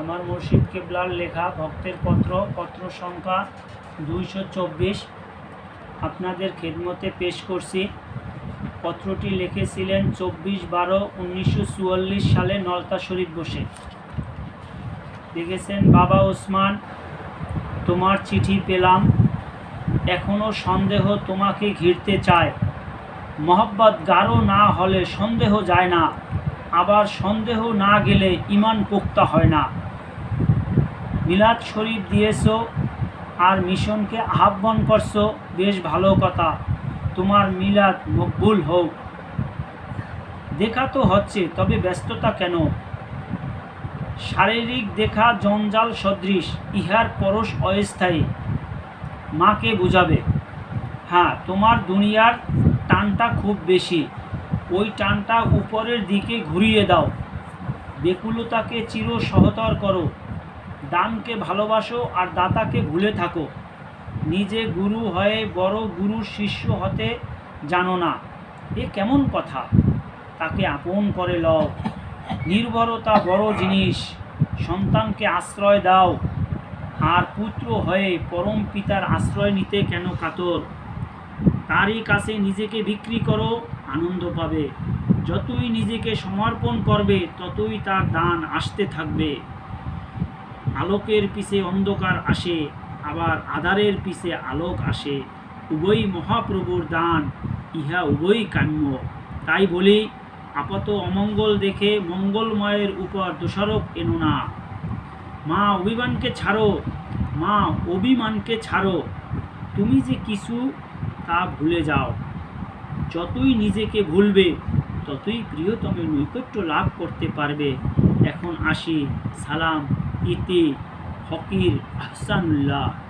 আমার মুর্শিদ কেবলার লেখা ভক্তের পত্র পত্র সংখ্যা দুইশো চব্বিশ। আপনাদের খেদমতে পেশ করছি। পত্রটি লিখেছিলেন চব্বিশ বারো উনিশশো চুয়াল্লিশ সালে নলতা শরীফ বসে। লিখেছেন, বাবা ওসমান, তোমার চিঠি পেলাম। এখনও সন্দেহ তোমাকে ঘিরতে চায়। মহব্বত গাঢ় না হলে সন্দেহ যায় না। আবার সন্দেহ না গেলে ইমান পোক্তা হয় না। মিলাদ শরীফ দিয়েছ আর মিশনকে আহ্বান করছ, বেশ ভালো কথা। তোমার মিলাদ মকবুল হোক। দেখা তো হচ্ছে, তবে ব্যস্ততা কেন? শারীরিক দেখা জঞ্জাল সদৃশ, ইহার পরশ অস্থায়ী। মাকে বুঝাবে। হ্যাঁ তোমার দুনিয়ার টানটা খুব বেশি। ওই টানটা উপরের দিকে ঘুরিয়ে দাও। বেকুলতাকে চির সহতর করো। দানকে ভালোবাসো আর দাতাকে ভুলে থাকো। নিজে গুরু হয়ে বড় গুরুর শিষ্য হতে জানো না। এ কেমন কথা? তাকে আপন করে লও। নির্ভরতা বড় জিনিস। সন্তানকে আশ্রয় দাও। আর পুত্র হয়ে পরম পিতার আশ্রয় নিতে কেন কাতর? তারই কাছে নিজেকে বিক্রি করো, আনন্দ পাবে। যতই নিজেকে সমর্পণ করবে, ততই তার দান আসতে থাকবে। আলোকের পিছে অন্ধকার আসে, আবার আধারের পিছে আলোক আসে। উভয়ই মহাপ্রভুর দান, ইহা উভয়ই কাম্য। তাই বলি, আপাত অমঙ্গল দেখে মঙ্গলময়ের উপর দোষারোপ এনো না। মা অভিমানকে ছাড়ো, মা অভিমানকে ছাড়ো। তুমি যে কিছু তা ভুলে যাও। যতই নিজেকে ভুলবে, ততই প্রিয়তমের নৈকট্য লাভ করতে পারবে। এখন আসি, সালাম। ইতি ফকির আহসানুল্লাহ।